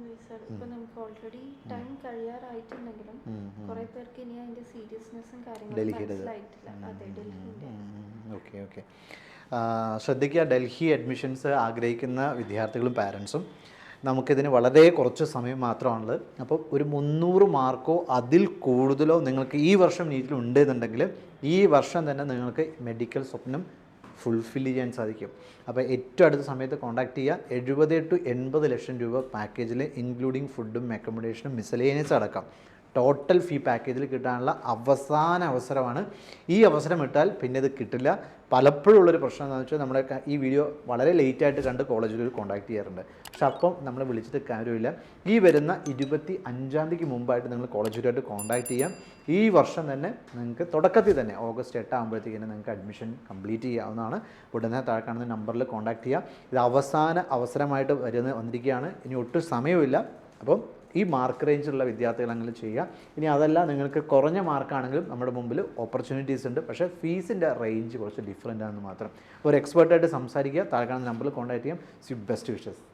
പറഞ്ഞില്ലേ സാർ ഇപ്പൊ നമുക്ക് ഓൾറെഡി ടൈം കഴിയാറായിട്ടുണ്ടെങ്കിലും കുറെ പേർക്ക് ഇനി അതിന്റെ സീരിയസ്നെസ്സും കാര്യങ്ങളും. മനസ്സിലായിട്ടില്ല. അതെ ഡൽഹിന്റെ. Okay okay. ശ്രദ്ധിക്കുക ഡൽഹി അഡ്മിഷൻസ് ആഗ്രഹിക്കുന്ന വിദ്യാർത്ഥികളും പാരൻസും നമുക്കിതിന് വളരെ കുറച്ച് സമയം മാത്രമാണുള്ളത്. അപ്പോൾ ഒരു മുന്നൂറ് മാർക്കോ അതിൽ കൂടുതലോ നിങ്ങൾക്ക് ഈ വർഷം നീറ്റിൽ ഉണ്ടെന്നുണ്ടെങ്കിൽ ഈ വർഷം തന്നെ നിങ്ങൾക്ക് മെഡിക്കൽ സ്വപ്നം ഫുൾഫിൽ ചെയ്യാൻ സാധിക്കും. അപ്പോൾ ഏറ്റവും അടുത്ത സമയത്ത് കോൺടാക്ട് ചെയ്യുക എഴുപത് ടു എൺപത് ലക്ഷം രൂപ പാക്കേജിൽ ഇൻക്ലൂഡിങ് ഫുഡും അക്കോമഡേഷനും മിസലേനിയസ് അടക്കം. ടോട്ടൽ ഫീ പാക്കേജിൽ കിട്ടാനുള്ള അവസാന അവസരമാണ്. ഈ അവസരം ഇട്ടാൽ പിന്നെ ഇത് കിട്ടില്ല. പലപ്പോഴും ഉള്ളൊരു പ്രശ്നം എന്താണെന്ന് വെച്ചാൽ നമ്മുടെ ഈ വീഡിയോ വളരെ ലേറ്റ് ആയിട്ട് കണ്ട് കോളേജിൽ ഒരു കോൺടാക്ട് ചെയ്യാറുണ്ട്. പക്ഷെ അപ്പം നമ്മൾ വിളിച്ചിട്ട് കാര്യമില്ല. ഈ വരുന്ന ഇരുപത്തി അഞ്ചാം തീയതിക്ക് മുമ്പായിട്ട് നിങ്ങൾ കോളേജിലായിട്ട് കോൺടാക്ട് ചെയ്യാം. ഈ വർഷം തന്നെ നിങ്ങൾക്ക് തുടക്കത്തിൽ തന്നെ ഓഗസ്റ്റ് എട്ടാകുമ്പോഴത്തേക്കിന് നിങ്ങൾക്ക് അഡ്മിഷൻ കംപ്ലീറ്റ് ചെയ്യാവുന്നതാണ്. ഉടനെ താഴെ കാണുന്ന നമ്പറിൽ കോൺടാക്ട് ചെയ്യുക ഇത് അവസാന അവസരമായിട്ട് വരുന്ന വന്നിരിക്കുകയാണ്. ഇനി ഒട്ടും സമയമില്ല അപ്പം ഈ മാർക്ക് റേഞ്ചിലുള്ള വിദ്യാർത്ഥികളെങ്കിലും ചെയ്യുക. ഇനി അതല്ല നിങ്ങൾക്ക് കുറഞ്ഞ മാർക്കാണെങ്കിലും നമ്മുടെ മുമ്പിൽ ഓപ്പർച്യൂണിറ്റീസ് ഉണ്ട്. പക്ഷേ ഫീസിന്റെ റേഞ്ച് കുറച്ച് ഡിഫറെന്റ് ആണെന്ന് മാത്രം. ഒരു എക്സ്പേർട്ടായിട്ട് സംസാരിക്കുക. താഴെ കാണുന്ന നമ്പറിൽ കോൺടാക്ട് ചെയ്യാം. C best wishes